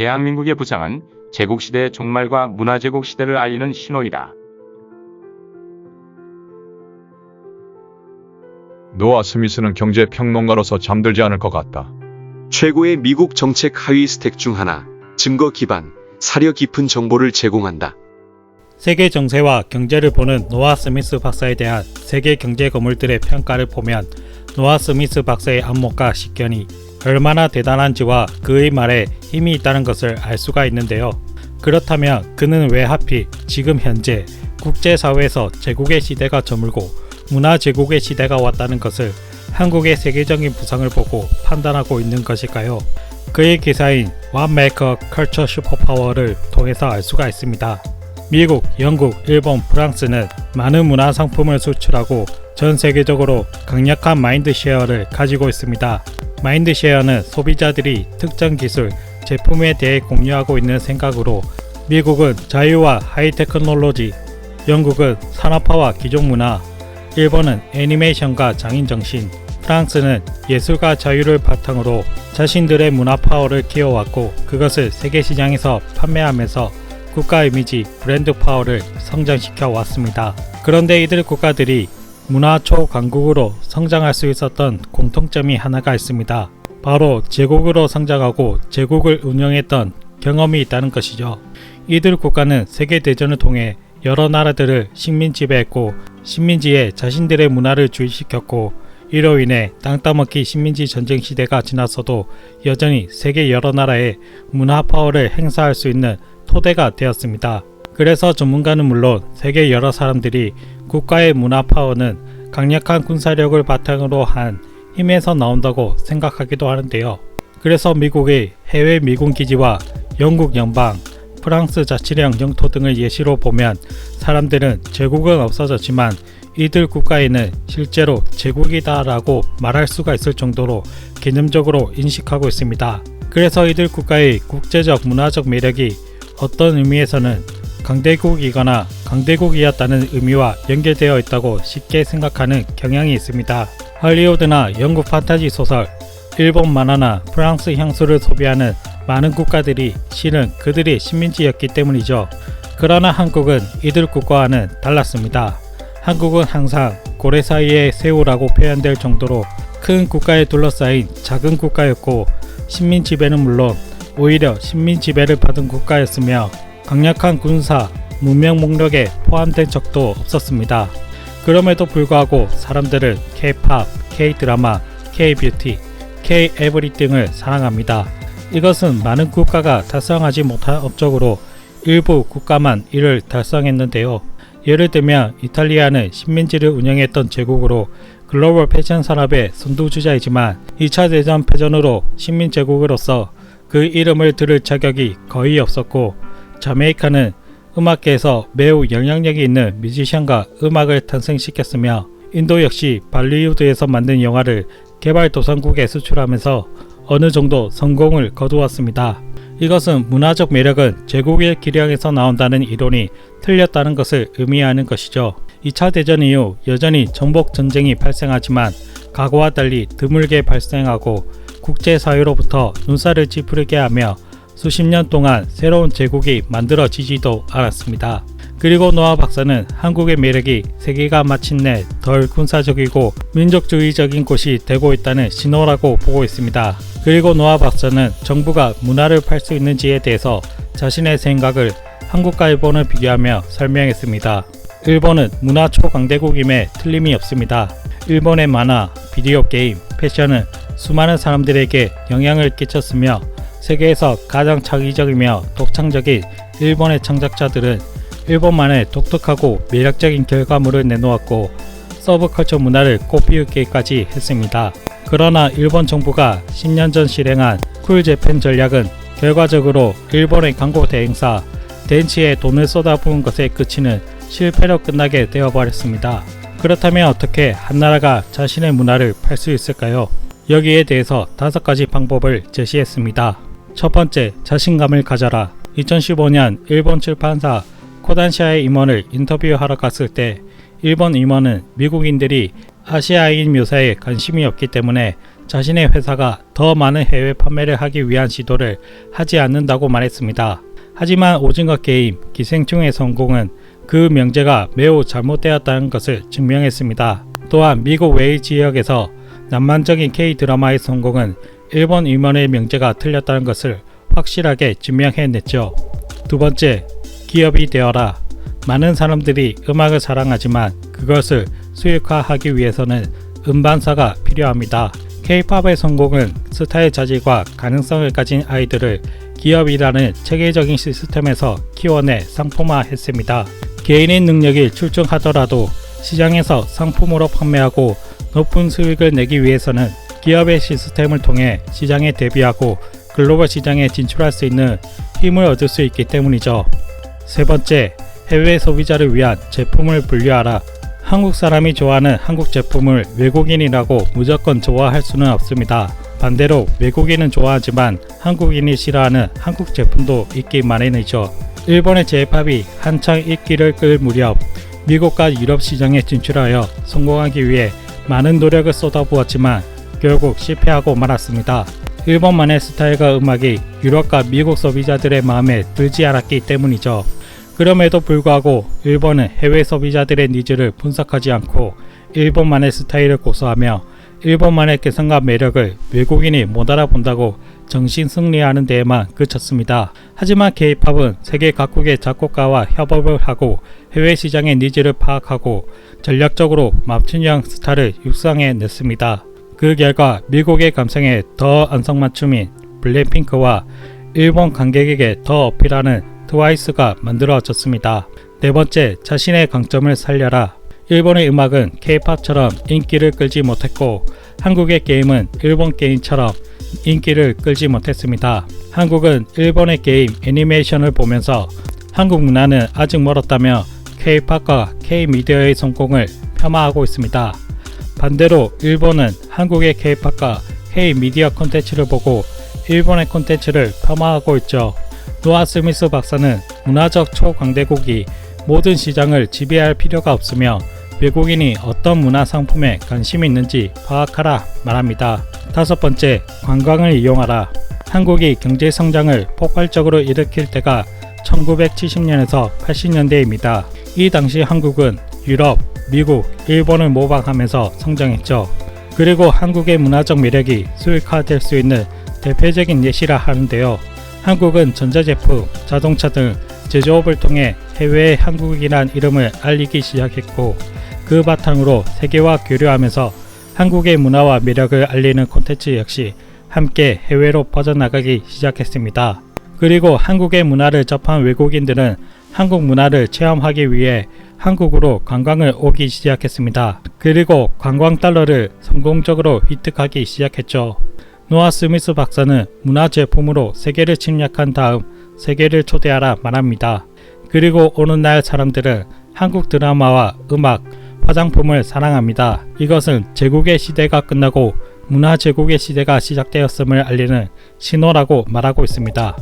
대한민국의 부상은 제국시대의 종말과 문화제국 시대를 알리는 신호이다. 노아 스미스는 경제 평론가로서 잠들지 않을 것 같다. 최고의 미국 정책 하위 스택 중 하나, 증거 기반, 사려 깊은 정보를 제공한다. 세계 정세와 경제를 보는 노아 스미스 박사에 대한 세계 경제 거물들의 평가를 보면 노아 스미스 박사의 안목과 식견이 얼마나 대단한지와 그의 말에 힘이 있다는 것을 알 수가 있는데요. 그렇다면 그는 왜 하필 지금 현재 국제사회에서 제국의 시대가 저물고 문화 제국의 시대가 왔다는 것을 한국의 세계적인 부상을 보고 판단하고 있는 것일까요? 그의 기사인 What Make a Culture Superpower를 통해서 알 수가 있습니다. 미국, 영국, 일본, 프랑스는 많은 문화 상품을 수출하고 전 세계적으로 강력한 마인드 쉐어를 가지고 있습니다. 마인드 쉐어는 소비자들이 특정 기술, 제품에 대해 공유하고 있는 생각으로 미국은 자유와 하이 테크놀로지, 영국은 산업화와 기존 문화, 일본은 애니메이션과 장인 정신, 프랑스는 예술과 자유를 바탕으로 자신들의 문화 파워를 키워왔고 그것을 세계 시장에서 판매하면서 국가 이미지, 브랜드 파워를 성장시켜 왔습니다. 그런데 이들 국가들이 문화 초 강국으로 성장할 수 있었던 공통점이 하나가 있습니다. 바로 제국으로 성장하고 제국을 운영했던 경험이 있다는 것이죠. 이들 국가는 세계대전을 통해 여러 나라들을 식민 지배했고 식민지에 자신들의 문화를 주입시켰고 이로 인해 땅 따먹기 식민지 전쟁 시대가 지났어도 여전히 세계 여러 나라의 문화 파워를 행사할 수 있는 토대가 되었습니다. 그래서 전문가는 물론 세계 여러 사람들이 국가의 문화 파워는 강력한 군사력을 바탕으로 한 힘에서 나온다고 생각하기도 하는데요. 그래서 미국의 해외 미군 기지와 영국 연방, 프랑스 자치령 영토 등을 예시로 보면 사람들은 제국은 없어졌지만 이들 국가에는 실제로 제국이다라고 말할 수가 있을 정도로 개념적으로 인식하고 있습니다. 그래서 이들 국가의 국제적 문화적 매력이 어떤 의미에서는 강대국이거나 강대국이었다는 의미와 연결되어 있다고 쉽게 생각하는 경향이 있습니다. 할리우드나 영국 판타지 소설, 일본 만화나 프랑스 향수를 소비하는 많은 국가들이 실은 그들이 식민지였기 때문이죠. 그러나 한국은 이들 국가와는 달랐습니다. 한국은 항상 고래 사이의 새우라고 표현될 정도로 큰 국가에 둘러싸인 작은 국가였고 식민 지배는 물론 오히려 식민 지배를 받은 국가였으며 강력한 군사, 문명 목록에 포함된 적도 없었습니다. 그럼에도 불구하고 사람들은 K-팝, K-드라마, K-뷰티, K-에브리띵을 사랑합니다. 이것은 많은 국가가 달성하지 못한 업적으로 일부 국가만 이를 달성했는데요. 예를 들면 이탈리아는 식민지를 운영했던 제국으로 글로벌 패션 산업의 선두주자이지만 2차 대전 패전으로 식민 제국으로서 그 이름을 들을 자격이 거의 없었고 자메이카는 음악계에서 매우 영향력이 있는 뮤지션과 음악을 탄생시켰으며 인도 역시 발리우드에서 만든 영화를 개발도상국에 수출하면서 어느 정도 성공을 거두었습니다. 이것은 문화적 매력은 제국의 기량에서 나온다는 이론이 틀렸다는 것을 의미하는 것이죠. 2차 대전 이후 여전히 정복 전쟁이 발생하지만 과거와 달리 드물게 발생하고 국제사회로부터 눈살을 찌푸리게 하며 수십 년 동안 새로운 제국이 만들어지지도 않았습니다. 그리고 노아 박사는 한국의 매력이 세계가 마침내 덜 군사적이고 민족주의적인 곳이 되고 있다는 신호라고 보고 있습니다. 그리고 노아 박사는 정부가 문화를 팔 수 있는지에 대해서 자신의 생각을 한국과 일본을 비교하며 설명했습니다. 일본은 문화 초강대국임에 틀림이 없습니다. 일본의 만화, 비디오 게임, 패션은 수많은 사람들에게 영향을 끼쳤으며 세계에서 가장 창의적이며 독창적인 일본의 창작자들은 일본만의 독특하고 매력적인 결과물을 내놓았고 서브컬처 문화를 꽃피우기까지 했습니다. 그러나 일본 정부가 10년 전 실행한 쿨 재팬 전략은 결과적으로 일본의 광고 대행사 덴치에 돈을 쏟아부은 것에 그치는 실패로 끝나게 되어버렸습니다. 그렇다면 어떻게 한 나라가 자신의 문화를 팔 수 있을까요? 여기에 대해서 다섯 가지 방법을 제시했습니다. 첫 번째, 자신감을 가져라. 2015년 일본 출판사 코단시아의 임원을 인터뷰하러 갔을 때 일본 임원은 미국인들이 아시아인 묘사에 관심이 없기 때문에 자신의 회사가 더 많은 해외 판매를 하기 위한 시도를 하지 않는다고 말했습니다. 하지만 오징어 게임 기생충의 성공은 그 명제가 매우 잘못되었다는 것을 증명했습니다. 또한 미국 웨이 지역에서 낭만적인 K 드라마의 성공은 일본 임원의 명제가 틀렸다는 것을 확실하게 증명해냈죠. 두 번째, 기업이 되어라. 많은 사람들이 음악을 사랑하지만 그것을 수익화하기 위해서는 음반사가 필요합니다. K-팝의 성공은 스타의 자질과 가능성을 가진 아이들을 기업이라는 체계적인 시스템에서 키워내 상품화했습니다. 개인의 능력이 출중하더라도 시장에서 상품으로 판매하고 높은 수익을 내기 위해서는 기업의 시스템을 통해 시장에 대비하고 글로벌 시장에 진출할 수 있는 힘을 얻을 수 있기 때문이죠. 세 번째, 해외 소비자를 위한 제품을 분류하라. 한국 사람이 좋아하는 한국 제품을 외국인이라고 무조건 좋아할 수는 없습니다. 반대로 외국인은 좋아하지만 한국인이 싫어하는 한국 제품도 있기 마련이죠. 일본의 제팝이 한창 인기를 끌 무렵 미국과 유럽 시장에 진출하여 성공하기 위해 많은 노력을 쏟아부었지만 결국 실패하고 말았습니다. 일본만의 스타일과 음악이 유럽과 미국 소비자들의 마음에 들지 않았기 때문이죠. 그럼에도 불구하고 일본은 해외 소비자들의 니즈를 분석하지 않고 일본만의 스타일을 고수하며 일본만의 개성과 매력을 외국인이 못 알아본다고 정신 승리하는 데에만 그쳤습니다. 하지만 K-팝은 세계 각국의 작곡가와 협업을 하고 해외 시장의 니즈를 파악하고 전략적으로 맞춤형 스타를 육성해 냈습니다. 그 결과 미국의 감성에 더 안성맞춤인 블랙핑크와 일본 관객에게 더 어필하는 트와이스가 만들어졌습니다. 네 번째, 자신의 강점을 살려라. 일본의 음악은 K-팝처럼 인기를 끌지 못했고 한국의 게임은 일본 게임처럼 인기를 끌지 못했습니다. 한국은 일본의 게임 애니메이션을 보면서 한국 문화는 아직 멀었다며 K-팝과 K-미디어의 성공을 폄하하고 있습니다. 반대로 일본은 한국의 K-팝과 K-미디어 콘텐츠를 보고 일본의 콘텐츠를 폄하하고 있죠. 노아 스미스 박사는 문화적 초강대국이 모든 시장을 지배할 필요가 없으며 외국인이 어떤 문화 상품에 관심이 있는지 파악하라 말합니다. 다섯 번째, 관광을 이용하라. 한국이 경제 성장을 폭발적으로 일으킬 때가 1970년에서 80년대입니다. 이 당시 한국은 유럽, 미국, 일본을 모방하면서 성장했죠. 그리고 한국의 문화적 매력이 수익화될 수 있는 대표적인 예시라 하는데요. 한국은 전자제품, 자동차 등 제조업을 통해 해외에 한국이란 이름을 알리기 시작했고 그 바탕으로 세계와 교류하면서 한국의 문화와 매력을 알리는 콘텐츠 역시 함께 해외로 퍼져나가기 시작했습니다. 그리고 한국의 문화를 접한 외국인들은 한국 문화를 체험하기 위해 한국으로 관광을 오기 시작했습니다. 그리고 관광 달러를 성공적으로 획득하기 시작했죠. 노아 스미스 박사는 문화 제품으로 세계를 침략한 다음 세계를 초대하라 말합니다. 그리고 오늘날 사람들은 한국 드라마와 음악, 화장품을 사랑합니다. 이것은 제국의 시대가 끝나고 문화 제국의 시대가 시작되었음을 알리는 신호라고 말하고 있습니다.